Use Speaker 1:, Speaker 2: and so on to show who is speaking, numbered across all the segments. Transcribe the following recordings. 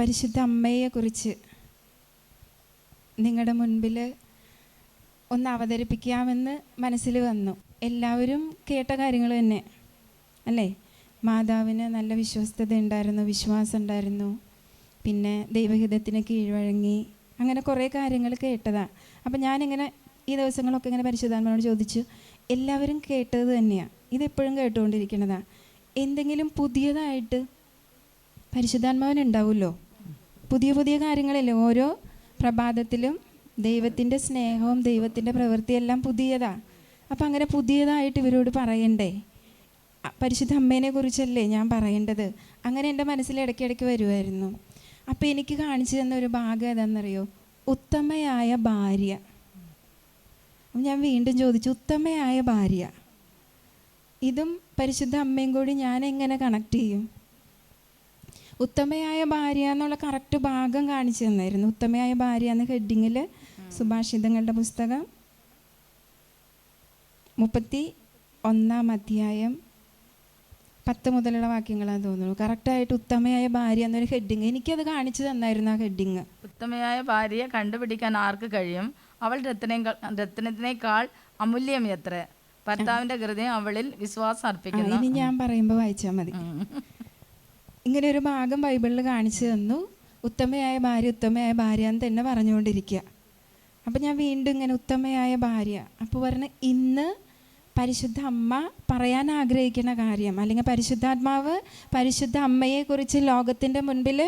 Speaker 1: പരിശുദ്ധ അമ്മയെക്കുറിച്ച് നിങ്ങളുടെ മുൻപിൽ ഒന്ന് അവതരിപ്പിക്കാമെന്ന് മനസ്സിൽ വന്നു. എല്ലാവരും കേട്ട കാര്യങ്ങൾ തന്നെ അല്ലേ? മാതാവിന് നല്ല വിശ്വസ്തത ഉണ്ടായിരുന്നു വിശ്വാസം ഉണ്ടായിരുന്നു. പിന്നെ ദൈവഹിതത്തിന് കീഴ്വഴങ്ങി അങ്ങനെ കുറേ കാര്യങ്ങൾ കേട്ടതാണ് അപ്പം ഞാനിങ്ങനെ ഈ ദിവസങ്ങളൊക്കെ ഇങ്ങനെ പരിശുദ്ധാത്മാനോട് ചോദിച്ചു എല്ലാവരും കേട്ടത് തന്നെയാണ് ഇതെപ്പോഴും കേട്ടുകൊണ്ടിരിക്കുന്നതാണ് എന്തെങ്കിലും പുതിയതായിട്ട് പരിശുദ്ധാത്മാവിന് ഉണ്ടാവുമല്ലോ പുതിയ പുതിയ കാര്യങ്ങളല്ലേ? ഓരോ പ്രഭാതത്തിലും ദൈവത്തിന്റെ സ്നേഹവും ദൈവത്തിന്റെ പ്രവൃത്തിയെല്ലാം പുതിയതാ. അപ്പം അങ്ങനെ പുതിയതായിട്ട് ഇവരോട് പറയണ്ടേ? പരിശുദ്ധ അമ്മേനെ കുറിച്ചല്ലേ ഞാൻ പറയേണ്ടത്? അങ്ങനെ എന്റെ മനസ്സിൽ ഇടയ്ക്കിടയ്ക്ക് വരുമായിരുന്നു അപ്പോൾ എനിക്ക് കാണിച്ചു തന്ന ഒരു ഭാഗം ഏതാണെന്നറിയോ ഉത്തമയായ ഭാര്യ. അപ്പം ഞാൻ വീണ്ടും ചോദിച്ചു ഉത്തമയായ ഭാര്യ ഇതും പരിശുദ്ധ അമ്മയും കൂടി ഞാൻ എങ്ങനെ കണക്ട് ചെയ്യും? ഉത്തമയായ ഭാര്യ എന്നുള്ള കറക്റ്റ് ഭാഗം കാണിച്ചു തന്നായിരുന്നു. ഉത്തമയായ ഭാര്യ എന്ന ഹെഡിങ്ങിൽ സുഭാഷിതങ്ങളുടെ പുസ്തകം മുപ്പത്തി ഒന്നാം അധ്യായം പത്ത് മുതലുള്ള വാക്യങ്ങളാന്ന് തോന്നുന്നു കറക്റ്റായിട്ട് ഉത്തമയായ ഭാര്യ എന്നൊരു ഹെഡിങ് എനിക്കത് കാണിച്ചു തന്നായിരുന്നു ആ ഹെഡിങ്
Speaker 2: ഉത്തമയായ ഭാര്യയെ കണ്ടുപിടിക്കാൻ ആർക്ക് കഴിയും? അവൾ രത്നേക്കാൾ രത്നത്തിനേക്കാൾ അമൂല്യം എത്ര? ഭർത്താവിന്റെ ഹൃദയം അവളിൽ വിശ്വാസം അർപ്പിക്കുന്നു.
Speaker 1: ഇനി ഞാൻ പറയുമ്പോൾ വായിച്ചാൽ മതി. ഇങ്ങനെ ഒരു ഭാഗം ബൈബിളിൽ കാണിച്ചു തന്നു. ഉത്തമയായ ഭാര്യ ഉത്തമയായ ഭാര്യ എന്ന് തന്നെ പറഞ്ഞുകൊണ്ടിരിക്കുക. അപ്പം ഞാൻ വീണ്ടും ഇങ്ങനെ ഉത്തമയായ ഭാര്യ. അപ്പോൾ പറഞ്ഞ ഇന്ന് പരിശുദ്ധ അമ്മ പറയാൻ ആഗ്രഹിക്കുന്ന കാര്യം അല്ലെങ്കിൽ പരിശുദ്ധാത്മാവ് പരിശുദ്ധ അമ്മയെക്കുറിച്ച് ലോകത്തിന്റെ മുൻപിൽ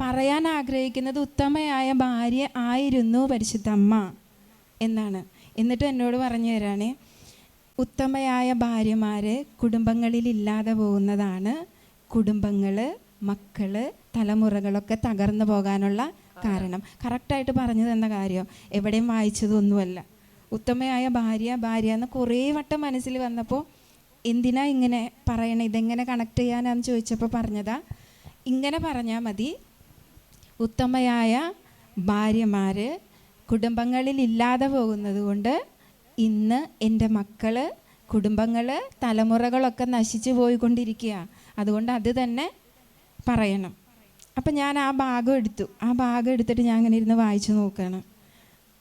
Speaker 1: പറയാൻ ആഗ്രഹിക്കുന്നത് ഉത്തമയായ ഭാര്യ ആയിരുന്നു പരിശുദ്ധ അമ്മ എന്നാണ്. എന്നിട്ട് എന്നോട് പറഞ്ഞു തരാണേ ഉത്തമയായ ഭാര്യമാരെ കുടുംബങ്ങളിൽ ഇല്ലാതെ പോകുന്നതാണ്. കുടുംബങ്ങൾ മക്കൾ തലമുറകളൊക്കെ തകർന്നു പോകാനുള്ള കാരണം. കറക്റ്റായിട്ട് പറഞ്ഞു തന്ന കാര്യം? എവിടെയും വായിച്ചതൊന്നുമല്ല. ഉത്തമയായ ഭാര്യ ഭാര്യ എന്ന് കുറേ വട്ടം മനസ്സിൽ വന്നപ്പോൾ എന്തിനാ ഇങ്ങനെ പറയണേ? ഇതെങ്ങനെ കണക്ട് ചെയ്യാനാന്ന് ചോദിച്ചപ്പോൾ പറഞ്ഞതാ ഇങ്ങനെ പറഞ്ഞാൽ മതി. ഉത്തമയായ ഭാര്യമാർ കുടുംബങ്ങളിൽ ഇല്ലാതെ പോകുന്നത് കൊണ്ട് ഇന്ന് എന്റെ മക്കൾ കുടുംബങ്ങൾ തലമുറകളൊക്കെ നശിച്ചു പോയിക്കൊണ്ടിരിക്കുക അതുകൊണ്ട് അത് തന്നെ പറയണം. അപ്പം ഞാൻ ആ ഭാഗം എടുത്തു. ആ ഭാഗം എടുത്തിട്ട് ഞാൻ അങ്ങനെ ഇരുന്ന് വായിച്ചു നോക്കുകയാണ്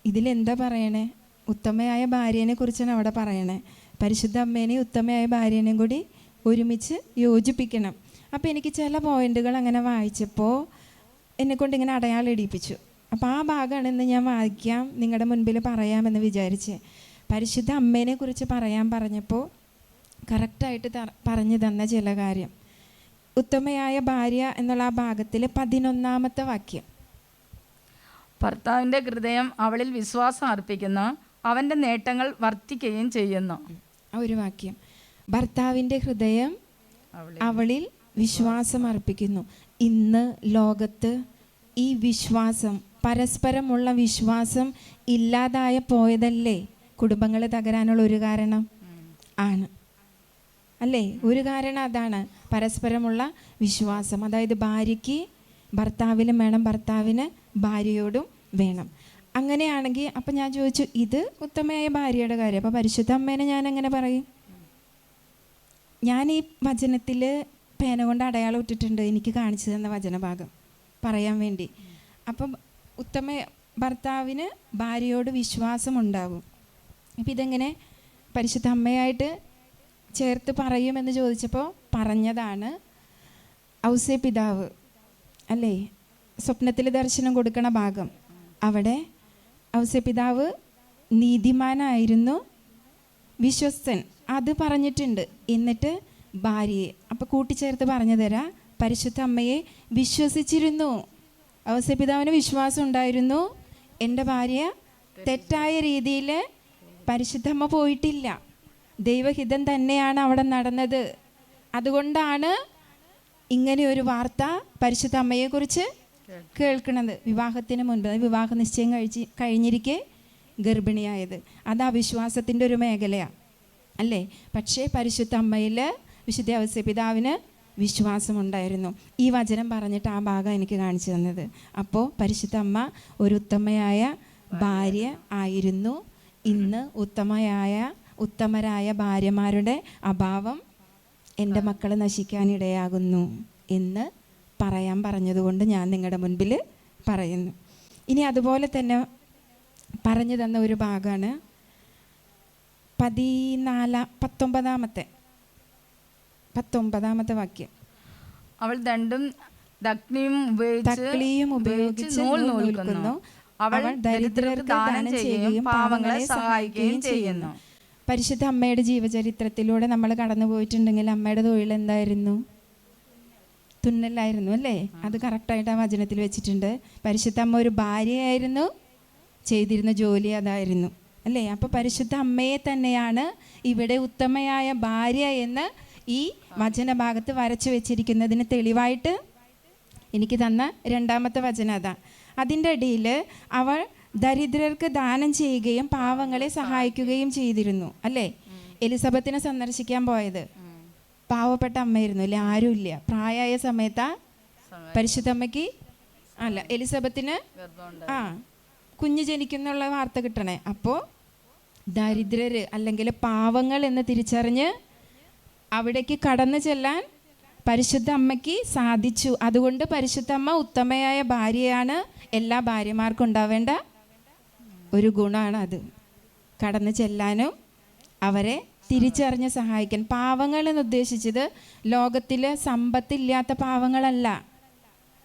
Speaker 1: ഇതിലെന്താ പറയണേ? ഉത്തമയായ ഭാര്യനെ കുറിച്ചാണ് അവിടെ പറയണേ. പരിശുദ്ധ അമ്മേനെയും ഉത്തമയായ ഭാര്യേനെയും കൂടി ഒരുമിച്ച് യോജിപ്പിക്കണം. അപ്പോൾ എനിക്ക് ചില പോയിന്റുകൾ അങ്ങനെ വായിച്ചപ്പോൾ എന്നെക്കൊണ്ട് ഇങ്ങനെ അടയാളം ഇടിപ്പിച്ചു അപ്പോൾ ആ ഭാഗമാണ് ഇന്ന് ഞാൻ വായിക്കാം നിങ്ങളുടെ മുൻപിൽ പറയാമെന്ന് വിചാരിച്ച്. പരിശുദ്ധ അമ്മേനെ കുറിച്ച് പറയാൻ പറഞ്ഞപ്പോൾ കറക്റ്റായിട്ട് പറഞ്ഞു തന്ന ചില കാര്യം. ഉത്തമയായ ഭാര്യ എന്നുള്ള ആ ഭാഗത്തിൽ പതിനൊന്നാമത്തെ വാക്യം.
Speaker 2: ഭർത്താവിന്റെ ഹൃദയം അവളിൽ വിശ്വാസം അർപ്പിക്കുന്നു. അവന്റെ നേട്ടങ്ങൾ വർദ്ധിക്കുകയും ചെയ്യുന്നു.
Speaker 1: ആ ഒരു വാക്യം. ഭർത്താവിന്റെ ഹൃദയം
Speaker 2: അവളിൽ
Speaker 1: അവളിൽ വിശ്വാസം അർപ്പിക്കുന്നു. ഇന്ന് ലോകത്ത് ഈ വിശ്വാസം പരസ്പരമുള്ള വിശ്വാസം ഇല്ലാതായ പോയതല്ലേ? കുടുംബങ്ങൾ തകരാനുള്ള ഒരു കാരണം ആണ്. അല്ലേ? ഒരു കാരണം അതാണ്. പരസ്പരമുള്ള വിശ്വാസം. അതായത് ഭാര്യയ്ക്ക് ഭർത്താവിനും വേണം ഭർത്താവിന് ഭാര്യയോടും വേണം. അങ്ങനെയാണെങ്കിൽ അപ്പം ഞാൻ ചോദിച്ചു ഇത് ഉത്തമയായ ഭാര്യയുടെ കാര്യം. അപ്പോൾ പരിശുദ്ധ അമ്മേനെ ഞാൻ എങ്ങനെ പറയും? ഞാൻ ഈ വചനത്തിൽ പേന കൊണ്ട് അടയാളം ഇട്ടിട്ടുണ്ട്. എനിക്ക് കാണിച്ചു തന്ന വചനഭാഗം പറയാൻ വേണ്ടി. അപ്പം ഉത്തമ ഭർത്താവിന് ഭാര്യയോട് വിശ്വാസം ഉണ്ടാവും അപ്പം ഇതെങ്ങനെ പരിശുദ്ധ അമ്മയായിട്ട് ചേർത്ത് പറയുമെന്ന് ചോദിച്ചപ്പോൾ പറഞ്ഞതാണ് ഔസേ പിതാവ്. അല്ലേ? സ്വപ്നത്തിൽ ദർശനം കൊടുക്കണ ഭാഗം. അവിടെ ഔസേ പിതാവ് നീതിമാനായിരുന്നു വിശ്വസ്തൻ. അത് പറഞ്ഞിട്ടുണ്ട്. എന്നിട്ട് ഭാര്യയെ അപ്പോൾ കൂട്ടിച്ചേർത്ത് പറഞ്ഞു തരാം. പരിശുദ്ധ അമ്മയെ വിശ്വസിച്ചിരുന്നു. ഔസപിതാവിന് വിശ്വാസം ഉണ്ടായിരുന്നു. എന്റെ ഭാര്യ തെറ്റായ രീതിയിൽ പരിശുദ്ധമ്മ പോയിട്ടില്ല. ദൈവഹിതം തന്നെയാണ് അവിടെ നടന്നത്. അതുകൊണ്ടാണ് ഇങ്ങനെ ഒരു വാർത്ത പരിശുദ്ധ അമ്മയെക്കുറിച്ച് കേൾക്കുന്നത്. വിവാഹത്തിന് മുൻപ് വിവാഹ നിശ്ചയം കഴിച്ച് കഴിഞ്ഞിരിക്കെ ഗർഭിണിയായത്. അത് അവിശ്വാസത്തിന്റെ ഒരു മേഖലയാണ് അല്ലേ? പക്ഷേ പരിശുദ്ധ അമ്മയിൽ വിശുദ്ധ അവസ്ഥ പിതാവിന് വിശ്വാസമുണ്ടായിരുന്നു. ഈ വചനം പറഞ്ഞിട്ട് ആ ഭാഗം എനിക്ക് കാണിച്ചു തന്നത്. അപ്പോൾ പരിശുദ്ധ അമ്മ ഒരു ഉത്തമയായ ഭാര്യ ആയിരുന്നു. ഇന്ന് ഉത്തമയായ ഉത്തമരായ ഭാര്യമാരുടെ അഭാവം എന്റെ മക്കൾ നശിക്കാനിടയാകുന്നു എന്ന് പറയാൻ പറഞ്ഞതുകൊണ്ട് ഞാൻ നിങ്ങളുടെ മുൻപിൽ പറയുന്നു. ഇനി അതുപോലെ തന്നെ പറഞ്ഞു തന്ന ഒരു ഭാഗമാണ് പതിനാല പത്തൊമ്പതാമത്തെ പത്തൊമ്പതാമത്തെ വാക്യം.
Speaker 2: അവൾ ദണ്ടും ദഗ്നിയും ഉപയോഗിച്ച് നൂൽ
Speaker 1: നൂൽ
Speaker 2: നൂൽക്കുന്നു.
Speaker 1: നൂൽക്കുന്നു.
Speaker 2: അവൾ ദരിദ്രർക്ക് ദാനം ചെയ്യുകയും പാവങ്ങളെ സഹായിക്കുകയും ചെയ്യുന്നു.
Speaker 1: പരിശുദ്ധ അമ്മയുടെ ജീവചരിത്രത്തിലൂടെ നമ്മൾ കടന്നു പോയിട്ടുണ്ടെങ്കിൽ അമ്മയുടെ തൊഴിൽ എന്തായിരുന്നു? തുന്നലായിരുന്നു അല്ലേ? അത് കറക്റ്റായിട്ട് ആ വചനത്തിൽ വെച്ചിട്ടുണ്ട്. പരിശുദ്ധ അമ്മ ഒരു ഭാര്യയായിരുന്നു ചെയ്തിരുന്ന ജോലി അതായിരുന്നു. അല്ലേ? അപ്പോൾ പരിശുദ്ധ അമ്മയെ തന്നെയാണ് ഇവിടെ ഉത്തമയായ ഭാര്യ എന്ന് ഈ വചനഭാഗത്ത് വരച്ചു വെച്ചിരിക്കുന്നതിന് തെളിവായിട്ട് എനിക്ക് തന്ന രണ്ടാമത്തെ വചന അതാ. അതിന്റെ ഇടയിൽ അവൾ ദരിദ്രർക്ക് ദാനം ചെയ്യുകയും പാവങ്ങളെ സഹായിക്കുകയും ചെയ്തിരുന്നു അല്ലേ? എലിസബത്തിനെ സന്ദർശിക്കാൻ പോയത്. പാവപ്പെട്ട അമ്മയായിരുന്നു അല്ലേ ആരുമില്ല. പ്രായമായ സമയത്താ പരിശുദ്ധമ്മയ്ക്ക് അല്ല എലിസബത്തിന് ആ കുഞ്ഞ് ജനിക്കുന്നുള്ള വാർത്ത കിട്ടണേ. അപ്പോ ദരിദ്രര് അല്ലെങ്കിൽ പാവങ്ങൾ എന്ന് തിരിച്ചറിഞ്ഞ് അവിടേക്ക് കടന്നു ചെല്ലാൻ പരിശുദ്ധ അമ്മയ്ക്ക് സാധിച്ചു. അതുകൊണ്ട് പരിശുദ്ധ അമ്മ ഉത്തമയായ ഭാര്യയാണ് എല്ലാ ഭാര്യമാർക്കും ഉണ്ടാവേണ്ട ഒരു ഗുണമാണ് അത്. കടന്നു ചെല്ലാനും അവരെ തിരിച്ചറിഞ്ഞ് സഹായിക്കാൻ. പാവങ്ങൾ എന്ന് ഉദ്ദേശിച്ചത് ലോകത്തിലെ സമ്പത്തില്ലാത്ത പാവങ്ങളല്ല.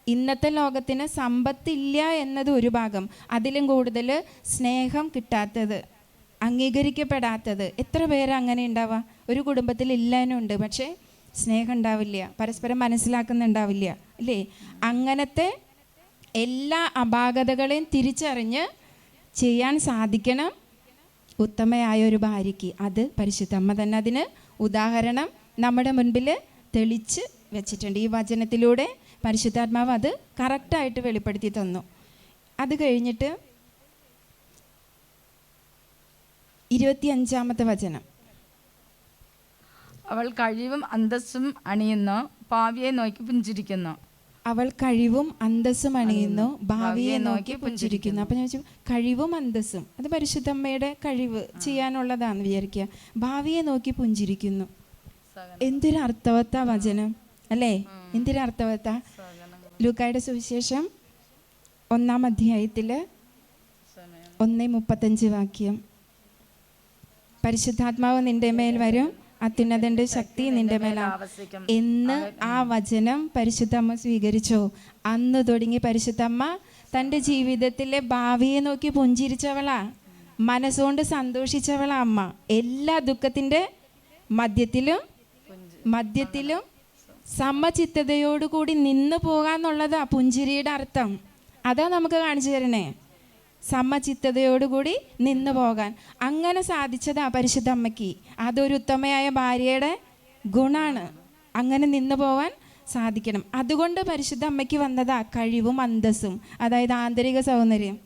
Speaker 1: ഇന്നത്തെ ലോകത്തിന് സമ്പത്തില്ല എന്നത് ഒരു ഭാഗം. അതിലും കൂടുതൽ സ്നേഹം കിട്ടാത്തത് അംഗീകരിക്കപ്പെടാത്തത്. എത്ര പേര് അങ്ങനെ ഉണ്ടാവുക ഒരു കുടുംബത്തിൽ ഇല്ലാനുണ്ട് പക്ഷേ സ്നേഹം ഉണ്ടാവില്ല. പരസ്പരം മനസ്സിലാക്കുന്നുണ്ടാവില്ല. അല്ലേ? അങ്ങനത്തെ എല്ലാ അപാകതകളെയും തിരിച്ചറിഞ്ഞ് ചെയ്യാൻ സാധിക്കണം. ഉത്തമയായ ഒരു ഭാര്യയ്ക്ക് അത് പരിശുദ്ധമ്മ തന്നെ അതിന് ഉദാഹരണം നമ്മുടെ മുൻപിൽ തെളിച്ച് വെച്ചിട്ടുണ്ട്. ഈ വചനത്തിലൂടെ പരിശുദ്ധാത്മാവ് അത് കറക്റ്റായിട്ട് വെളിപ്പെടുത്തി തന്നു. അത് കഴിഞ്ഞിട്ട് ഇരുപത്തിയഞ്ചാമത്തെ വചനം.
Speaker 2: അവൾ കഴിവും അന്തസ്സും അണിയുന്നു. പാവിയെ നോക്കി പുഞ്ചിരിക്കുന്നു.
Speaker 1: അവൾ കഴിവും അന്തസ്സും അണിയുന്നു ഭാവിയെ നോക്കി പുഞ്ചിരിക്കുന്നു. അപ്പം ഞാൻ ചോദിച്ചു കഴിവും അന്തസ്സും അത് പരിശുദ്ധമ്മയുടെ കഴിവ് ചെയ്യാനുള്ളതാന്ന് വിചാരിക്കുക. ഭാവിയെ നോക്കി പുഞ്ചിരിക്കുന്നു. എന്തൊരു അർത്ഥവത്ത വചനം അല്ലേ? എന്തൊരു അർത്ഥവത്ത? ലൂക്കായുടെ സുവിശേഷം ഒന്നാം അധ്യായത്തിൽ ഒന്നേ മുപ്പത്തഞ്ച് വാക്യം. പരിശുദ്ധാത്മാവ് നിന്റെ മേൽ വരും. അത്യുന്നതന്റെ ശക്തി നിന്റെ മേലാണ്
Speaker 2: ആവസിക്കും
Speaker 1: എന്ന് ആ വചനം പരിശുദ്ധമ്മ സ്വീകരിച്ചു. അന്ന് തുടങ്ങി പരിശുദ്ധമ്മ തന്റെ ജീവിതത്തിലെ ഭാവിയെ നോക്കി പുഞ്ചിരിച്ചവളാ. മനസ്സുകൊണ്ട് സന്തോഷിച്ചവളാ അമ്മ. എല്ലാ ദുഃഖത്തിന്റെ മദ്യത്തിലും മദ്യത്തിലും സമചിത്തതയോടുകൂടി നിന്ന് പോകാന്നുള്ളതാ പുഞ്ചിരിയുടെ അർത്ഥം. അതാ നമുക്ക് കാണിച്ചു തരണേ. സമചിത്തതയോടുകൂടി നിന്ന് പോകാൻ. അങ്ങനെ സാധിച്ചതാ പരിശുദ്ധ അമ്മയ്ക്ക് അതൊരു ഉത്തമയായ ഭാര്യയുടെ ഗുണാണ്. അങ്ങനെ നിന്ന് പോവാൻ സാധിക്കണം. അതുകൊണ്ട് പരിശുദ്ധ അമ്മയ്ക്ക് വന്നതാ കഴിവും അന്തസ്സും. അതായത് ആന്തരിക സൗന്ദര്യം.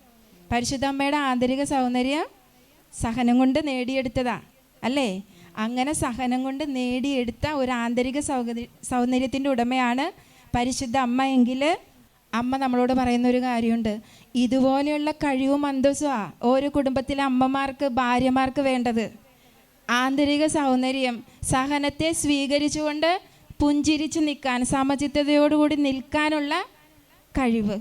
Speaker 1: പരിശുദ്ധ അമ്മയുടെ ആന്തരിക സൗന്ദര്യം സഹനം കൊണ്ട് നേടിയെടുത്തതാ. അല്ലേ? അങ്ങനെ സഹനം കൊണ്ട് നേടിയെടുത്ത ഒരു ആന്തരിക സൗകര്യ സൗന്ദര്യത്തിന്റെ ഉടമയാണ് പരിശുദ്ധ അമ്മ എങ്കിൽ അമ്മ നമ്മളോട് പറയുന്ന ഒരു കാര്യമുണ്ട്. ഇതുപോലെയുള്ള കഴിവും അന്തസ്സുമാ ഓരോ കുടുംബത്തിലെ അമ്മമാർക്ക് ഭാര്യമാർക്ക് വേണ്ടത്. ആന്തരിക സൗന്ദര്യം സഹനത്തെ സ്വീകരിച്ചുകൊണ്ട് പുഞ്ചിരിച്ച് നിൽക്കാൻ സമചിത്തതയോടുകൂടി നിൽക്കാനുള്ള കഴിവ്.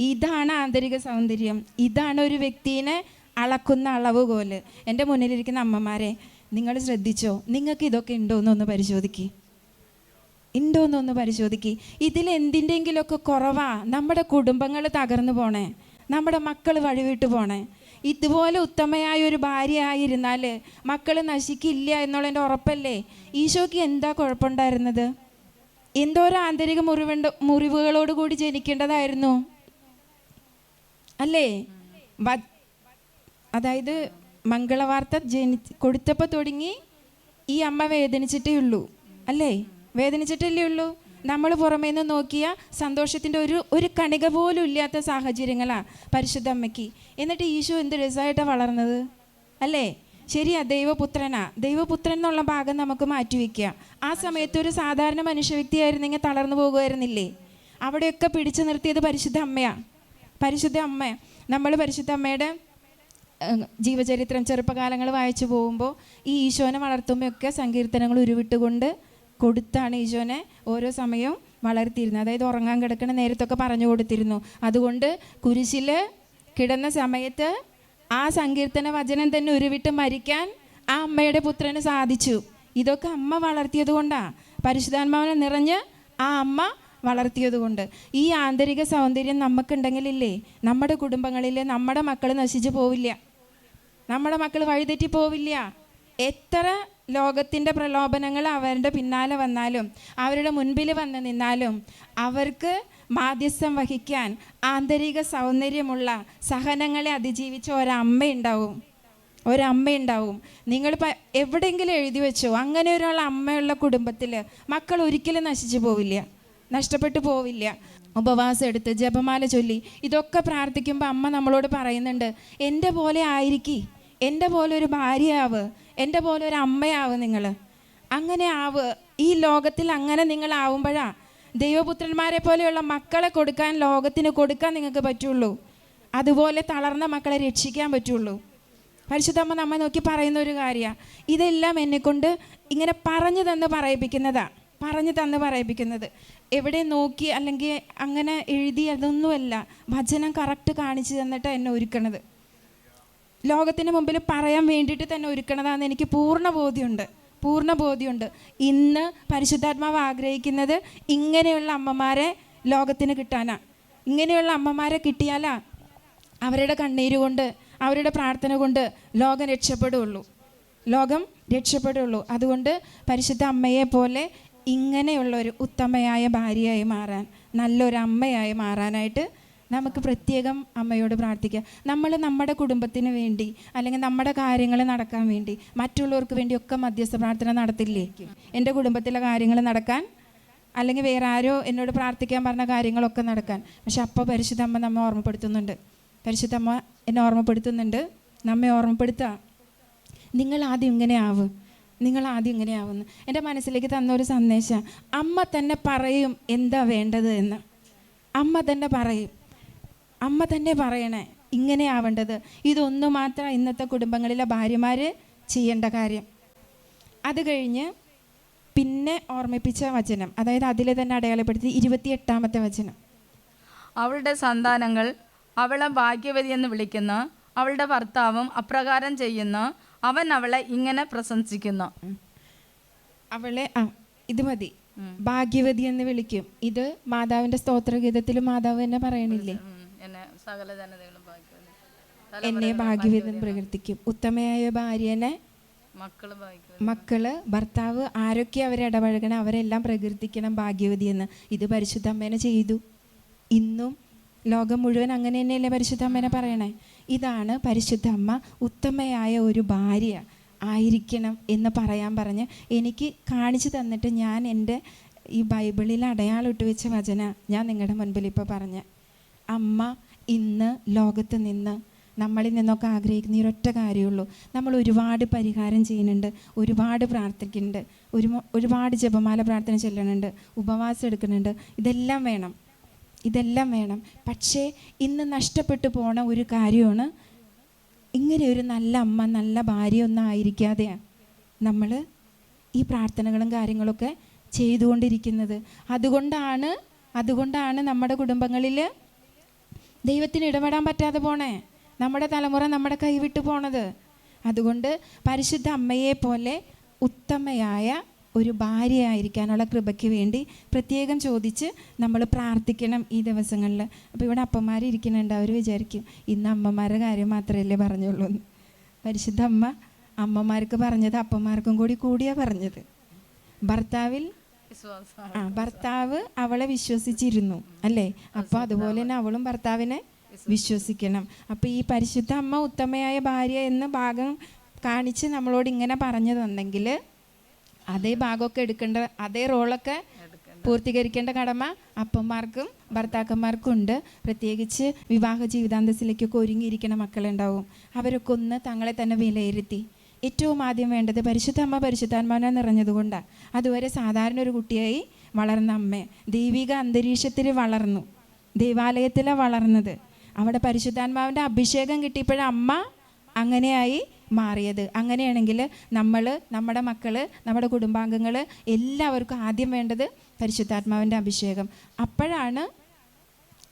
Speaker 1: ഇതാണ് ആന്തരിക സൗന്ദര്യം. ഇതാണ് ഒരു വ്യക്തിനെ അളക്കുന്ന അളവുകോൽ. എന്റെ മുന്നിലിരിക്കുന്ന അമ്മമാരെ നിങ്ങൾ ശ്രദ്ധിച്ചോ? നിങ്ങൾക്ക് ഇതൊക്കെ ഉണ്ടോ എന്നൊന്ന് പരിശോധിക്കുക ഉണ്ടോ എന്നൊന്ന് പരിശോധിക്കുക ഇതിൽ എന്തിന്റെങ്കിലുമൊക്കെ കുറവാ നമ്മുടെ കുടുംബങ്ങൾ തകർന്നു പോണേ. നമ്മുടെ മക്കൾ വഴിവിട്ട് പോണേ. ഇതുപോലെ ഉത്തമയായ ഒരു ഭാര്യ ആയിരുന്നാൽ മക്കൾ നശിക്കില്ല എന്നുള്ളതിന്റെ ഉറപ്പല്ലേ? ഈശോയ്ക്ക് എന്താ കുഴപ്പമുണ്ടായിരുന്നത്? എന്തോരം ആന്തരിക മുറിവുണ്ട് മുറിവുകളോട് കൂടി ജനിക്കേണ്ടതായിരുന്നു. അല്ലേ? അതായത് മംഗളവാർത്ത ജനി കൊടുത്തപ്പോൾ തുടങ്ങി ഈ അമ്മ വേദനിച്ചിട്ടേ ഉള്ളൂ. അല്ലേ? വേദനിച്ചിട്ടല്ലേ ഉള്ളൂ? നമ്മൾ പുറമേ നിന്ന് നോക്കിയ സന്തോഷത്തിന്റെ ഒരു ഒരു കണിക പോലും ഇല്ലാത്ത സാഹചര്യങ്ങളാണ് പരിശുദ്ധ അമ്മയ്ക്ക് എന്നിട്ട് ഈശോ എന്ത് രസമായിട്ടാണ് വളർന്നത്? അല്ലേ? ശരിയാ ദൈവപുത്രനാ. ദൈവപുത്രൻ എന്നുള്ള ഭാഗം നമുക്ക് മാറ്റിവെക്കുക ആ സമയത്ത് ഒരു സാധാരണ മനുഷ്യ വ്യക്തിയായിരുന്നെങ്കിൽ തളർന്നു പോകുമായിരുന്നില്ലേ? അവിടെയൊക്കെ പിടിച്ചു നിർത്തിയത് പരിശുദ്ധ അമ്മയാ പരിശുദ്ധ അമ്മ നമ്മൾ പരിശുദ്ധ അമ്മയുടെ ജീവചരിത്രം ചെറുപ്പകാലങ്ങൾ വായിച്ചു പോകുമ്പോൾ ഈ ഈശോനെ വളർത്തുമ്പോഴൊക്കെ സങ്കീർത്തനങ്ങൾ ഉരുവിട്ടുകൊണ്ട് കൊടുത്താണ് ഈശോനെ ഓരോ സമയവും വളർത്തിയിരുന്നത്. അതായത് ഉറങ്ങാൻ കിടക്കുന്ന നേരത്തൊക്കെ പറഞ്ഞു കൊടുത്തിരുന്നു. അതുകൊണ്ട് കുരിശിൽ കിടന്ന സമയത്ത് ആ സങ്കീർത്തന വചനം തന്നെ ഉരുവിട്ട് മരിക്കാൻ ആ അമ്മയുടെ പുത്രന് സാധിച്ചു. ഇതൊക്കെ അമ്മ വളർത്തിയത് കൊണ്ടാണ് പരിശുദ്ധാത്മാവിനെ നിറഞ്ഞ് ആ അമ്മ വളർത്തിയത് കൊണ്ട്. ഈ ആന്തരിക സൗന്ദര്യം നമുക്കുണ്ടെങ്കിലില്ലേ നമ്മുടെ കുടുംബങ്ങളിൽ നമ്മുടെ മക്കൾ നശിച്ചു പോവില്ല. നമ്മുടെ മക്കൾ വഴിതെറ്റി പോവില്ല. എത്ര ലോകത്തിന്റെ പ്രലോഭനങ്ങൾ അവരുടെ പിന്നാലെ വന്നാലും അവരുടെ മുൻപിൽ വന്ന് നിന്നാലും അവർക്ക് മാധ്യസ്ഥം വഹിക്കാൻ ആന്തരിക സൗന്ദര്യമുള്ള സഹനങ്ങളെ അതിജീവിച്ച ഒരമ്മയുണ്ടാവും ഒരമ്മയുണ്ടാവും. നിങ്ങൾ എവിടെയെങ്കിലും എഴുതി വെച്ചോ അങ്ങനെ ഒരാൾ അമ്മയുള്ള കുടുംബത്തിൽ മക്കൾ ഒരിക്കലും നശിച്ചു പോവില്ല നഷ്ടപ്പെട്ടു പോവില്ല. ഉപവാസം എടുത്ത് ജപമാല ചൊല്ലി ഇതൊക്കെ പ്രാർത്ഥിക്കുമ്പോൾ അമ്മ നമ്മളോട് പറയുന്നുണ്ട് എന്റെ പോലെ ആയിരിക്കി എന്റെ പോലെ ഒരു ഭാര്യയാവ് എന്റെ പോലെ ഒരു അമ്മയാവ് നിങ്ങൾ. അങ്ങനെ ആവ് ഈ ലോകത്തിൽ അങ്ങനെ നിങ്ങൾ ദൈവപുത്രന്മാരെ പോലെയുള്ള മക്കളെ കൊടുക്കാൻ ലോകത്തിന് കൊടുക്കാൻ നിങ്ങൾക്ക് പറ്റുള്ളൂ. അതുപോലെ തളർന്ന മക്കളെ രക്ഷിക്കാൻ പറ്റുള്ളൂ. പരിശുദ്ധമ്മ നമ്മെ നോക്കി പറയുന്ന ഒരു കാര്യമാണ് ഇതെല്ലാം എന്നെക്കൊണ്ട് ഇങ്ങനെ പറഞ്ഞു തന്ന് പറയിപ്പിക്കുന്നതാ പറഞ്ഞു തന്ന് പറയിപ്പിക്കുന്നത്. എവിടെ നോക്കി അല്ലെങ്കിൽ അങ്ങനെ എഴുതി അതൊന്നുമല്ല ഭജനം കറക്റ്റ് കാണിച്ചു തന്നിട്ട് എന്നെ ഒരുക്കണത്. ലോകത്തിന് മുമ്പിൽ പറയാൻ വേണ്ടിയിട്ട് തന്നെ ഒരുക്കണതാണെന്ന് എനിക്ക് പൂർണ ബോധ്യമുണ്ട്. പൂർണ ബോധ്യമുണ്ട്. ഇന്ന് പരിശുദ്ധാത്മാവ് ആഗ്രഹിക്കുന്നത് ഇങ്ങനെയുള്ള അമ്മമാരെ ലോകത്തിന് കിട്ടാനാ. ഇങ്ങനെയുള്ള അമ്മമാരെ കിട്ടിയാലാ അവരുടെ കണ്ണീര് കൊണ്ട് അവരുടെ പ്രാർത്ഥന കൊണ്ട് ലോകം രക്ഷപ്പെടുകയുള്ളൂ ലോകം രക്ഷപ്പെടുകയുള്ളൂ അതുകൊണ്ട് പരിശുദ്ധ അമ്മയെ പോലെ ഇങ്ങനെയുള്ളൊരു ഉത്തമയായ ഭാര്യയായി മാറാൻ നല്ലൊരു അമ്മയായി മാറാനായിട്ട് നമുക്ക് പ്രത്യേകം അമ്മയോട് പ്രാർത്ഥിക്കാം നമ്മൾ നമ്മുടെ കുടുംബത്തിന് വേണ്ടി അല്ലെങ്കിൽ നമ്മുടെ കാര്യങ്ങൾ നടക്കാൻ വേണ്ടി മറ്റുള്ളവർക്ക് വേണ്ടിയൊക്കെ മധ്യസ്ഥ പ്രാർത്ഥന നടത്തില്ലേ? എന്റെ കുടുംബത്തിലെ കാര്യങ്ങൾ നടക്കാൻ അല്ലെങ്കിൽ വേറെ ആരോ എന്നോട് പ്രാർത്ഥിക്കാൻ പറഞ്ഞ കാര്യങ്ങളൊക്കെ നടക്കാൻ. പക്ഷെ അപ്പോൾ പരിശുദ്ധമ്മ നമ്മെ ഓർമ്മപ്പെടുത്തുന്നുണ്ട്. പരിശുദ്ധമ്മ എന്നെ ഓർമ്മപ്പെടുത്തുന്നുണ്ട്. നമ്മെ ഓർമ്മപ്പെടുത്തുക നിങ്ങൾ ആദ്യം ഇങ്ങനെ ആവും. നിങ്ങൾ ആദ്യം ഇങ്ങനെ ആവുന്നു. എന്റെ മനസ്സിലേക്ക് തന്നൊരു സന്ദേശം അമ്മ തന്നെ പറയും എന്താ വേണ്ടത് എന്ന്. അമ്മ തന്നെ പറയും. അമ്മ തന്നെ പറയണേ ഇങ്ങനെ ആവേണ്ടത്. ഇതൊന്നു മാത്രം ഇന്നത്തെ കുടുംബങ്ങളിലെ ഭാര്യമാർ ചെയ്യേണ്ട കാര്യം. അത് കഴിഞ്ഞ് പിന്നെ ഓർമ്മിപ്പിച്ച വചനം അതായത് അതിൽ തന്നെ അടയാളപ്പെടുത്തി ഇരുപത്തിയെട്ടാമത്തെ വചനം.
Speaker 2: അവളുടെ സന്താനങ്ങൾ അവളെ ഭാഗ്യവതി എന്ന് വിളിക്കുന്ന അവളുടെ ഭർത്താവും അപ്രകാരം ചെയ്യുന്ന അവൻ അവളെ ഇങ്ങനെ പ്രശംസിക്കുന്നു.
Speaker 1: അവളെ ആ ഇത് മതി. ഭാഗ്യവതി എന്ന് വിളിക്കും. ഇത് മാതാവിന്റെ സ്തോത്രഗീതത്തിൽ മാതാവ് തന്നെ പറയണില്ലേ?
Speaker 2: സകല ജനതകളും ഭാഗ്യവതി
Speaker 1: എന്നെ ഭാഗ്യവിധം പ്രകീർത്തിക്കും. ഉത്തമയായ ഭാര്യനെ
Speaker 2: മക്കൾ
Speaker 1: മക്കൾ ഭർത്താവ് ആരൊക്കെ അവരെ ഇടപഴകണം അവരെല്ലാം പ്രകീർത്തിക്കണം ഭാഗ്യവതി എന്ന്. ഇത് പരിശുദ്ധ അമ്മേനെ ചെയ്തു. ഇന്നും ലോകം മുഴുവൻ അങ്ങനെ തന്നെയല്ലേ പരിശുദ്ധ അമ്മേനെ പറയണേ? ഇതാണ് പരിശുദ്ധ അമ്മ ഉത്തമയായ ഒരു ഭാര്യ ആയിരിക്കണം എന്ന് പറയാൻ പറഞ്ഞ് എനിക്ക് കാണിച്ചു തന്നിട്ട് ഞാൻ എന്റെ ഈ ബൈബിളിൽ അടയാളം ഇട്ട് വെച്ച വചന ഞാൻ നിങ്ങളുടെ മുൻപിൽ ഇപ്പോൾ പറഞ്ഞ. അമ്മ ഇന്ന് ലോകത്ത് നിന്ന് നമ്മളിൽ നിന്നൊക്കെ ആഗ്രഹിക്കുന്ന ഈ ഒരൊറ്റ കാര്യമുള്ളൂ. നമ്മൾ ഒരുപാട് പരിഹാരം ചെയ്യുന്നുണ്ട് ഒരുപാട് പ്രാർത്ഥിക്കുന്നുണ്ട് ഒരു ഒരുപാട് ജപമാല പ്രാർത്ഥന ചെല്ലുന്നുണ്ട് ഉപവാസം എടുക്കുന്നുണ്ട്. ഇതെല്ലാം വേണം. ഇതെല്ലാം വേണം. പക്ഷേ ഇന്ന് നഷ്ടപ്പെട്ടു പോണ ഒരു കാര്യമാണ് ഇങ്ങനെ ഒരു നല്ല അമ്മ നല്ല ഭാര്യ ഒന്നും ആയിരിക്കാതെയാണ് നമ്മൾ ഈ പ്രാർത്ഥനകളും കാര്യങ്ങളൊക്കെ ചെയ്തുകൊണ്ടിരിക്കുന്നത്. അതുകൊണ്ടാണ് അതുകൊണ്ടാണ് നമ്മുടെ കുടുംബങ്ങളിൽ ദൈവത്തിന് ഇടപെടാൻ പറ്റാതെ പോണേ. നമ്മുടെ തലമുറ നമ്മുടെ കൈവിട്ട് പോണത്. അതുകൊണ്ട് പരിശുദ്ധ അമ്മയെ പോലെ ഉത്തമയായ ഒരു ഭാര്യയായിരിക്കാനുള്ള കൃപയ്ക്ക് വേണ്ടി പ്രത്യേകം ചോദിച്ച് നമ്മൾ പ്രാർത്ഥിക്കണം ഈ ദിവസങ്ങളിൽ. അപ്പോൾ ഇവിടെ അപ്പന്മാർ ഇരിക്കുന്നുണ്ട്. അവർ വിചാരിക്കും ഇന്ന് അമ്മമാരുടെ കാര്യം മാത്രമല്ലേ പറഞ്ഞുള്ളൂ. പരിശുദ്ധ അമ്മ അമ്മമാർക്ക് പറഞ്ഞത് അപ്പന്മാർക്കും കൂടി കൂടിയാണ് പറഞ്ഞത്. ഭർത്താവിൽ ആ ഭർത്താവ് അവളെ വിശ്വസിച്ചിരുന്നു അല്ലേ? അപ്പൊ അതുപോലെ തന്നെ അവളും ഭർത്താവിനെ വിശ്വസിക്കണം. അപ്പൊ ഈ പരിശുദ്ധ അമ്മ ഉത്തമയായ ഭാര്യ എന്ന ഭാഗം കാണിച്ച് നമ്മളോട് ഇങ്ങനെ പറഞ്ഞു തന്നെങ്കിൽ അതേ ഭാഗമൊക്കെ എടുക്കേണ്ട അതേ റോളൊക്കെ പൂർത്തീകരിക്കേണ്ട കടമ അപ്പന്മാർക്കും ഭർത്താക്കന്മാർക്കും ഉണ്ട്. പ്രത്യേകിച്ച് വിവാഹ ജീവിതാന്തസ്സിലേക്കൊക്കെ ഒരുങ്ങിയിരിക്കുന്ന മക്കളുണ്ടാവും. അവരൊക്കെ ഒന്ന് തങ്ങളെ തന്നെ വിലയിരുത്തി. ഏറ്റവും ആദ്യം വേണ്ടത് പരിശുദ്ധ അമ്മ പരിശുദ്ധാത്മാവിനെ നിറഞ്ഞതുകൊണ്ടാണ് അതുവരെ സാധാരണ ഒരു കുട്ടിയായി വളർന്ന അമ്മ. ദൈവിക അന്തരീക്ഷത്തിൽ വളർന്നു. ദൈവാലയത്തിലാണ് വളർന്നത്. അവിടെ പരിശുദ്ധാത്മാവിന്റെ അഭിഷേകം കിട്ടിയപ്പോഴമ്മ അങ്ങനെയായി മാറിയത്. അങ്ങനെയാണെങ്കിൽ നമ്മൾ നമ്മുടെ മക്കൾ നമ്മുടെ കുടുംബാംഗങ്ങൾ എല്ലാവർക്കും ആദ്യം വേണ്ടത് പരിശുദ്ധാത്മാവിന്റെ അഭിഷേകം. അപ്പോഴാണ്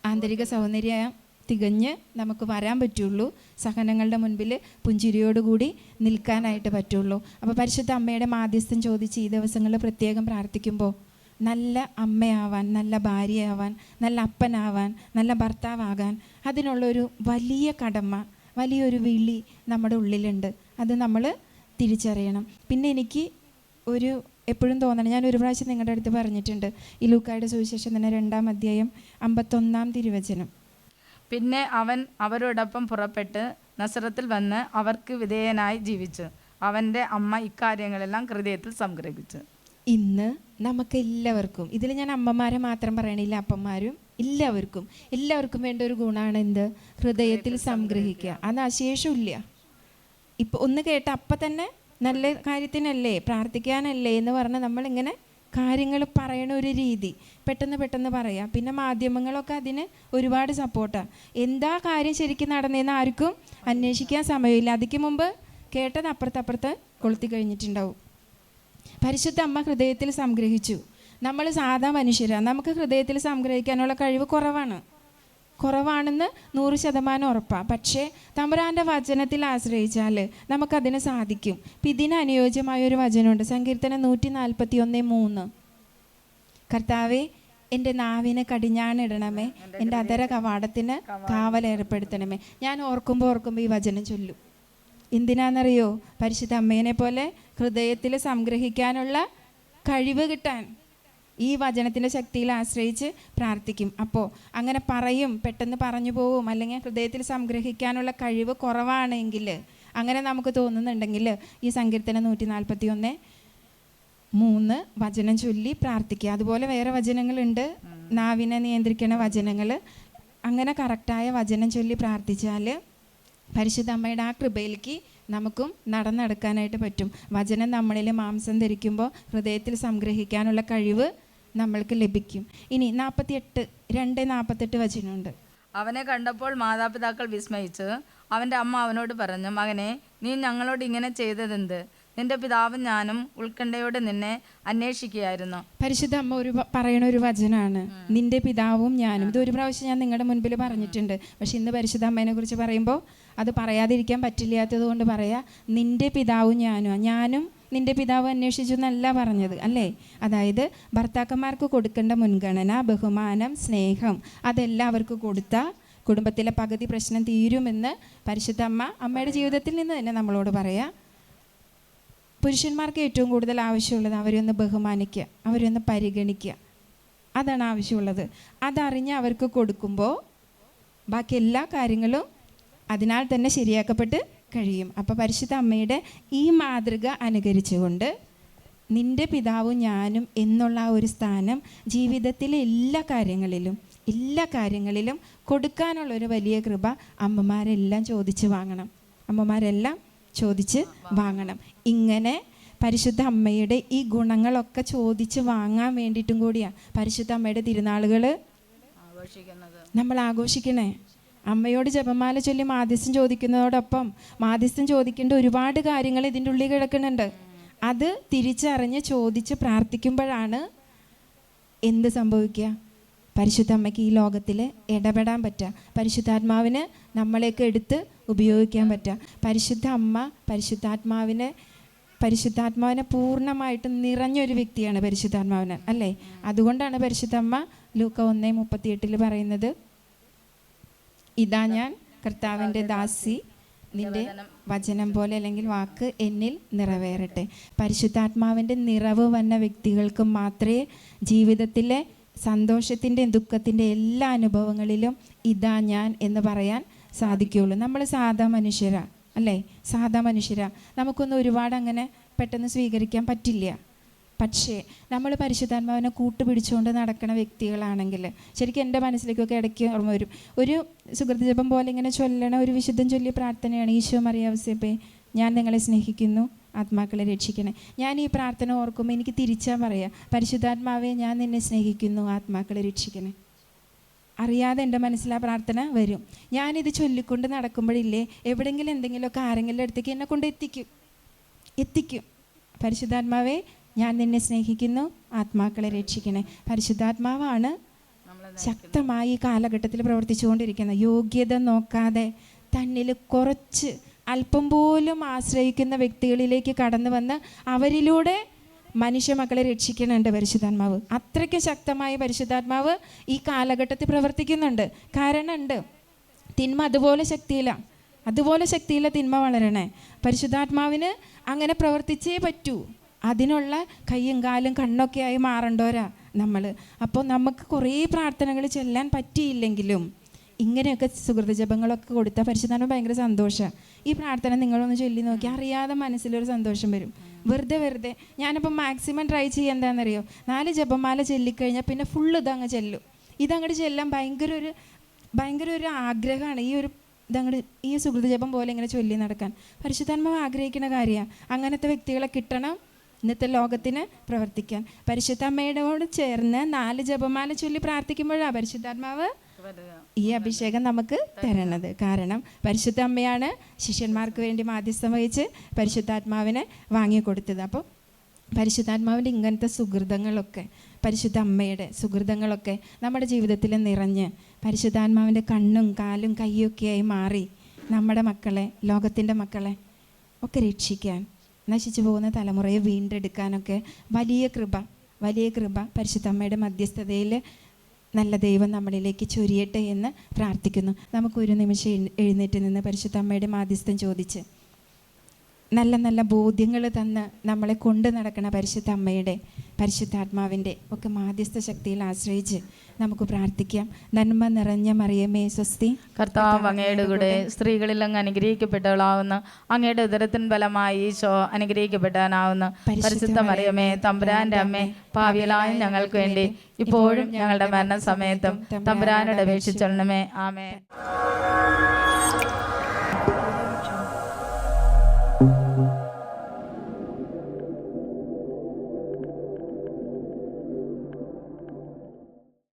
Speaker 1: ആന്തരിക സൗന്ദര്യം തികഞ്ഞ് നമുക്ക് വരാൻ പറ്റുള്ളൂ. സഹനങ്ങളുടെ മുൻപിൽ പുഞ്ചിരിയോടുകൂടി നിൽക്കാനായിട്ട് പറ്റുള്ളൂ. അപ്പോൾ പരിശുദ്ധ അമ്മയുടെ മാധ്യസ്ഥം ചോദിച്ച് ഈ ദിവസങ്ങളിൽ പ്രത്യേകം പ്രാർത്ഥിക്കുമ്പോൾ നല്ല അമ്മയാവാൻ നല്ല ഭാര്യയാവാൻ നല്ല അപ്പനാവാൻ നല്ല ഭർത്താവാകാൻ അതിനുള്ളൊരു വലിയ കടമ വലിയൊരു വിളി നമ്മുടെ ഉള്ളിലുണ്ട്. അത് നമ്മൾ തിരിച്ചറിയണം. പിന്നെ എനിക്ക് ഒരു എപ്പോഴും തോന്നണം. ഞാൻ ഒരു പ്രാവശ്യം നിങ്ങളുടെ അടുത്ത് പറഞ്ഞിട്ടുണ്ട്. ഈ ലൂക്കായുടെ സുവിശേഷം തന്നെ രണ്ടാം അധ്യായം അമ്പത്തൊന്നാം തിരുവചനം.
Speaker 2: പിന്നെ അവൻ അവരോടൊപ്പം പുറപ്പെട്ട് നസറത്തിൽ വന്ന് അവർക്ക് വിധേയനായി ജീവിച്ചു. അവന്റെ അമ്മ ഇക്കാര്യങ്ങളെല്ലാം ഹൃദയത്തിൽ സംഗ്രഹിച്ചു
Speaker 1: ഇന്ന് നമുക്ക് എല്ലാവർക്കും ഇതിൽ ഞാൻ അമ്മമാരെ മാത്രം പറയണില്ല അപ്പന്മാരും എല്ലാവർക്കും എല്ലാവർക്കും വേണ്ട ഒരു ഗുണമാണ് എന്ത്? ഹൃദയത്തിൽ സംഗ്രഹിക്കുക. അത് അശേഷമില്ല ഇപ്പം ഒന്ന് കേട്ട അപ്പം തന്നെ നല്ല കാര്യത്തിനല്ലേ പ്രാർത്ഥിക്കാനല്ലേ എന്ന് പറഞ്ഞ് നമ്മളിങ്ങനെ കാര്യങ്ങൾ പറയണ ഒരു രീതി. പെട്ടെന്ന് പെട്ടെന്ന് പറയാം. പിന്നെ മാധ്യമങ്ങളൊക്കെ അതിന് ഒരുപാട് സപ്പോർട്ടാണ് എന്താ കാര്യം ശരിക്കും നടന്നതെന്ന് ആർക്കും അന്വേഷിക്കാൻ സമയമില്ല. അതിക്ക് മുമ്പ് കേട്ടത് അപ്പുറത്തപ്പുറത്ത് കൊളുത്തി കഴിഞ്ഞിട്ടുണ്ടാവും. പരിശുദ്ധ അമ്മ ഹൃദയത്തിൽ സംഗ്രഹിച്ചു. നമ്മൾ സാധാ മനുഷ്യരാണ് നമുക്ക് ഹൃദയത്തിൽ സംഗ്രഹിക്കാനുള്ള കഴിവ് കുറവാണ്. കുറവാണെന്ന് നൂറ് ശതമാനം ഉറപ്പാണ് പക്ഷേ തമ്പുരാന്റെ വചനത്തിൽ ആശ്രയിച്ചാൽ നമുക്കതിന് സാധിക്കും. ഇപ്പം ഇതിന് അനുയോജ്യമായ ഒരു വചനമുണ്ട്. സങ്കീർത്തനം നൂറ്റി നാൽപ്പത്തി ഒന്ന് മൂന്ന്. കർത്താവെ എന്റെ നാവിന് കടിഞ്ഞാണിടണമേ എന്റെ അതര കവാടത്തിന് കാവലേർപ്പെടുത്തണമേ ഞാൻ ഓർക്കുമ്പോൾ ഓർക്കുമ്പോൾ ഈ വചനം ചൊല്ലും. എന്തിനാണെന്നറിയോ പരിശുദ്ധ അമ്മേനെ പോലെ ഹൃദയത്തിൽ സംഗ്രഹിക്കാനുള്ള കഴിവ് കിട്ടാൻ ഈ വചനത്തിന്റെ ശക്തിയിൽ ആശ്രയിച്ച് പ്രാർത്ഥിക്കും. അപ്പോൾ അങ്ങനെ പറയും പെട്ടെന്ന് പറഞ്ഞു പോവും. അല്ലെങ്കിൽ ഹൃദയത്തിൽ സംഗ്രഹിക്കാനുള്ള കഴിവ് കുറവാണെങ്കിൽ അങ്ങനെ നമുക്ക് തോന്നുന്നുണ്ടെങ്കിൽ ഈ സങ്കീർത്തനം നൂറ്റി നാൽപ്പത്തി ഒന്ന് മൂന്ന് വചനം ചൊല്ലി പ്രാർത്ഥിക്കുക. അതുപോലെ വേറെ വചനങ്ങളുണ്ട്. നാവിനെ നിയന്ത്രിക്കുന്ന വചനങ്ങൾ. അങ്ങനെ കറക്റ്റായ വചനം ചൊല്ലി പ്രാർത്ഥിച്ചാൽ പരിശുദ്ധ അമ്മയുടെ ആ കൃപയിലേക്ക് നമുക്കും നടന്നെടുക്കാനായിട്ട് പറ്റും. വചനം നമ്മളിൽ മാംസം ധരിക്കുമ്പോൾ ഹൃദയത്തിൽ സംഗ്രഹിക്കാനുള്ള കഴിവ് നമ്മൾക്ക് ലഭിക്കും. ഇനി നാൽപ്പത്തിയെട്ട് രണ്ട് നാൽപ്പത്തെട്ട് വചനമുണ്ട്.
Speaker 2: അവനെ കണ്ടപ്പോൾ മാതാപിതാക്കൾ വിസ്മയിച്ചു അവന്റെ അമ്മ അവനോട് പറഞ്ഞു മകനെ നീ ഞങ്ങളോട് ഇങ്ങനെ ചെയ്തതെന്ത്? നിന്റെ പിതാവും ഞാനും ഉത്കണ്ഠയോടെ നിന്നെ അന്വേഷിക്കുകയായിരുന്നു.
Speaker 1: പരിശുദ്ധ അമ്മ ഒരു പറയണ ഒരു വചനാണ്. നിന്റെ പിതാവും ഞാനും. ഇത് ഒരു പ്രാവശ്യം ഞാൻ നിങ്ങളുടെ മുൻപിൽ പറഞ്ഞിട്ടുണ്ട്. പക്ഷെ ഇന്ന് പരിശുദ്ധ അമ്മേനെ കുറിച്ച് പറയുമ്പോൾ അത് പറയാതിരിക്കാൻ പറ്റില്ലാത്തത് കൊണ്ട് പറയാ നിന്റെ പിതാവും ഞാനും ഞാനും നിന്റെ പിതാവ് അന്വേഷിച്ചു എന്നല്ല പറഞ്ഞത് അല്ലേ? അതായത് ഭർത്താക്കന്മാർക്ക് കൊടുക്കേണ്ട മുൻഗണന ബഹുമാനം സ്നേഹം അതെല്ലാം അവർക്ക് കൊടുത്താൽ കുടുംബത്തിലെ പകുതി പ്രശ്നം തീരുമെന്ന് പരിശുദ്ധ അമ്മ അമ്മയുടെ ജീവിതത്തിൽ നിന്ന് തന്നെ നമ്മളോട് പറയാം. പുരുഷന്മാർക്ക് ഏറ്റവും കൂടുതൽ ആവശ്യമുള്ളത് അവരൊന്ന് ബഹുമാനിക്കുക അവരൊന്ന് പരിഗണിക്കുക. അതാണ് ആവശ്യമുള്ളത്. അതറിഞ്ഞ് അവർക്ക് കൊടുക്കുമ്പോൾ ബാക്കി എല്ലാ കാര്യങ്ങളും അതിനാൽ തന്നെ ശരിയാക്കപ്പെട്ട് കഴിയും. അപ്പോൾ പരിശുദ്ധ അമ്മയുടെ ഈ മാതൃക അനുകരിച്ചുകൊണ്ട് നിന്റെ പിതാവും ഞാനും എന്നുള്ള ആ ഒരു സ്ഥാനം ജീവിതത്തിലെ എല്ലാ കാര്യങ്ങളിലും എല്ലാ കാര്യങ്ങളിലും കൊടുക്കാനുള്ളൊരു വലിയ കൃപ അമ്മമാരെല്ലാം ചോദിച്ച് വാങ്ങണം. അമ്മമാരെല്ലാം ചോദിച്ച് വാങ്ങണം. ഇങ്ങനെ പരിശുദ്ധ അമ്മയുടെ ഈ ഗുണങ്ങളൊക്കെ ചോദിച്ച് വാങ്ങാൻ വേണ്ടിയിട്ടും കൂടിയാണ് പരിശുദ്ധ അമ്മയുടെ തിരുനാളുകൾ നമ്മൾ ആഘോഷിക്കണേ. അമ്മയോട് ജപമാല ചൊല്ലി മാധ്യസ്ഥം ചോദിക്കുന്നതോടൊപ്പം മാധ്യസ്ഥം ചോദിക്കേണ്ട ഒരുപാട് കാര്യങ്ങൾ ഇതിന്റെ ഉള്ളിൽ കിടക്കുന്നുണ്ട്. അത് തിരിച്ചറിഞ്ഞ് ചോദിച്ച് പ്രാർത്ഥിക്കുമ്പോഴാണ് എന്ത് സംഭവിക്കുക? പരിശുദ്ധ അമ്മയ്ക്ക് ഈ ലോകത്തിൽ ഇടപെടാൻ പറ്റുക. പരിശുദ്ധാത്മാവിന് നമ്മളെയൊക്കെ എടുത്ത് ഉപയോഗിക്കാൻ പറ്റുക. പരിശുദ്ധ അമ്മ പരിശുദ്ധാത്മാവിനെ പരിശുദ്ധാത്മാവിനെ പൂർണമായിട്ട് നിറഞ്ഞൊരു വ്യക്തിയാണ് പരിശുദ്ധാത്മാവിന് അല്ലേ? അതുകൊണ്ടാണ് പരിശുദ്ധ അമ്മ ലൂക്ക ഒന്നേ മുപ്പത്തിയെട്ടിൽ പറയുന്നത്. ഇതാ ഞാൻ കർത്താവിന്റെ ദാസി. നിന്റെ വചനം പോലെ അല്ലെങ്കിൽ വാക്ക് എന്നിൽ നിറവേറട്ടെ. പരിശുദ്ധാത്മാവിന്റെ നിറവ് വന്ന വ്യക്തികൾക്ക് മാത്രമേ ജീവിതത്തിലെ സന്തോഷത്തിന്റെയും ദുഃഖത്തിന്റെ എല്ലാ അനുഭവങ്ങളിലും ഇതാ ഞാൻ എന്ന് പറയാൻ സാധിക്കുകയുള്ളൂ. നമ്മൾ സാധാ മനുഷ്യരാ അല്ലേ? സാധാ മനുഷ്യരാ. നമുക്കൊന്നും ഒരുപാട് അങ്ങനെ പെട്ടെന്ന് സ്വീകരിക്കാൻ പറ്റില്ല. പക്ഷേ നമ്മൾ പരിശുദ്ധാത്മാവിനെ കൂട്ടുപിടിച്ചുകൊണ്ട് നടക്കുന്ന വ്യക്തികളാണെങ്കിൽ ശരിക്കും എന്റെ മനസ്സിലേക്കൊക്കെ ഇടയ്ക്ക് ഓർമ്മ വരും. ഒരു സുഹൃത്ത് ജപം പോലെ ഇങ്ങനെ ചൊല്ലണ ഒരു വിശുദ്ധം ചൊല്ലിയ പ്രാർത്ഥനയാണ് ഈശോ മറിയാവസ്യപ്പേ ഞാൻ നിങ്ങളെ സ്നേഹിക്കുന്നു ആത്മാക്കളെ രക്ഷിക്കണേ. ഞാൻ ഈ പ്രാർത്ഥന ഓർക്കുമ്പോൾ എനിക്ക് തിരിച്ചാൽ പറയാം പരിശുദ്ധാത്മാവെ ഞാൻ നിന്നെ സ്നേഹിക്കുന്നു ആത്മാക്കളെ രക്ഷിക്കണേ. അറിയാതെ എന്റെ മനസ്സിൽ ആ പ്രാർത്ഥന വരും. ഞാനിത് ചൊല്ലിക്കൊണ്ട് നടക്കുമ്പോഴില്ലേ എവിടെയെങ്കിലും എന്തെങ്കിലുമൊക്കെ ആരെങ്കിലും അടുത്തേക്ക് എന്നെ കൊണ്ട് എത്തിക്കും. എത്തിക്കും. പരിശുദ്ധാത്മാവെ ഞാൻ നിന്നെ സ്നേഹിക്കുന്നു. ആത്മാക്കളെ രക്ഷിക്കണേ. പരിശുദ്ധാത്മാവാണ് ശക്തമായി ഈ കാലഘട്ടത്തിൽ പ്രവർത്തിച്ചുകൊണ്ടിരിക്കുന്നത്. യോഗ്യത നോക്കാതെ തന്നിൽ കുറച്ച് അല്പം പോലും ആശ്രയിക്കുന്ന വ്യക്തികളിലേക്ക് കടന്നു വന്ന് അവരിലൂടെ മനുഷ്യ മക്കളെ രക്ഷിക്കുന്നുണ്ട് പരിശുദ്ധാത്മാവ്. അത്രയ്ക്ക് ശക്തമായ പരിശുദ്ധാത്മാവ് ഈ കാലഘട്ടത്തിൽ പ്രവർത്തിക്കുന്നുണ്ട്. കാരണം ഉണ്ട് തിന്മ അതുപോലെ ശക്തിയില്ല. അതുപോലെ ശക്തിയില്ല തിന്മ വളരണേ. പരിശുദ്ധാത്മാവിന് അങ്ങനെ പ്രവർത്തിച്ചേ പറ്റൂ. അതിനുള്ള കയ്യും കാലും കണ്ണൊക്കെ ആയി മാറണ്ടോരാ നമ്മൾ അപ്പോൾ നമുക്ക് കുറേ പ്രാർത്ഥനകൾ ചെല്ലാൻ പറ്റിയില്ലെങ്കിലും ഇങ്ങനെയൊക്കെ സുഹൃത്ത് ജപങ്ങളൊക്കെ കൊടുത്താൽ പരിശുദ്ധാത്മ ഭയങ്കര സന്തോഷമാണ് ഈ പ്രാർത്ഥന നിങ്ങളൊന്ന് ചൊല്ലി നോക്കി അറിയാതെ മനസ്സിലൊരു സന്തോഷം വരും. വെറുതെ വെറുതെ. ഞാനിപ്പോൾ മാക്സിമം ട്രൈ ചെയ്യുക എന്താണെന്നറിയോ നാല് ജപമാല ചൊല്ലിക്കഴിഞ്ഞാൽ പിന്നെ ഫുള്ള് ഇതങ്ങ് ചെല്ലും. ഇതങ്ങോട്ട് ചെല്ലാൻ ഭയങ്കര ഒരു ഭയങ്കര ഒരു ആഗ്രഹമാണ് ഈ ഒരു ഇതങ്ങോട്ട് ഈ സുഹൃത്ത് ജപം പോലെ ഇങ്ങനെ ചൊല്ലി നടക്കാൻ. പരിശുദ്ധാത്മാവ് ആഗ്രഹിക്കുന്ന കാര്യമാണ് അങ്ങനത്തെ വ്യക്തികളെ കിട്ടണം. ഇന്നത്തെ ലോകത്തിന് പ്രവർത്തിക്കാൻ. പരിശുദ്ധ അമ്മയോട് ചേർന്ന് നാല് ജപമാല ചൊല്ലി പ്രാർത്ഥിക്കുമ്പോഴാണ് പരിശുദ്ധാത്മാവ് ഈ അഭിഷേകം നമുക്ക് തരണത്. കാരണം പരിശുദ്ധ അമ്മയാണ് ശിഷ്യന്മാർക്ക് വേണ്ടി മാധ്യസ്ഥം വഹിച്ച് പരിശുദ്ധാത്മാവിനെ വാങ്ങിക്കൊടുത്തത് അപ്പോൾ പരിശുദ്ധാത്മാവിന്റെ ഇങ്ങനത്തെ സുഹൃതങ്ങളൊക്കെ പരിശുദ്ധ അമ്മയുടെ സുഹൃതങ്ങളൊക്കെ നമ്മുടെ ജീവിതത്തിൽ നിറഞ്ഞ് പരിശുദ്ധാത്മാവിന്റെ കണ്ണും കാലും കൈയൊക്കെയായി മാറി നമ്മുടെ മക്കളെ ലോകത്തിന്റെ മക്കളെ ഒക്കെ രക്ഷിക്കാൻ നശിച്ചു പോകുന്ന തലമുറയെ വീണ്ടെടുക്കാനൊക്കെ വലിയ കൃപ വലിയ കൃപ പരിശുദ്ധമ്മയുടെ മധ്യസ്ഥതയിൽ നല്ല ദൈവം നമ്മളിലേക്ക് ചൊരിയട്ടെ എന്ന് പ്രാർത്ഥിക്കുന്നു. നമുക്കൊരു നിമിഷം എഴുന്നേറ്റ് നിന്ന് പരിശുദ്ധമ്മയുടെ മാധ്യസ്ഥം ചോദിച്ച് നല്ല നല്ല ബോധ്യങ്ങൾ തന്ന് നമ്മളെ കൊണ്ടു നടക്കണ പരിശുദ്ധ അമ്മയുടെ പരിശുദ്ധാത്മാവിന്റെ ഒക്കെ മാധ്യസ്ഥ ശക്തിയിൽ ആശ്രയിച്ച് നമുക്ക് പ്രാർത്ഥിക്കാം. നന്മ നിറഞ്ഞ മറിയമേ സ്വസ്തി.
Speaker 2: കർത്താവ് അങ്ങയുടെ കൂടെ സ്ത്രീകളിൽ അങ്ങ് അനുഗ്രഹിക്കപ്പെട്ടവളാവുന്ന അങ്ങയുടെ ഉദരത്തിൻ ഫലമായി ഈശോ അനുഗ്രഹിക്കപ്പെടാനാവുന്ന പരിശുദ്ധ മറിയമേ തമ്പുരാന്റെ അമ്മേ ഭാവിയിലായ ഞങ്ങൾക്ക് വേണ്ടി ഇപ്പോഴും ഞങ്ങളുടെ മരണസമയത്തും തമ്പുരാനോട് അപേക്ഷിച്ചോളണമേ ആമേ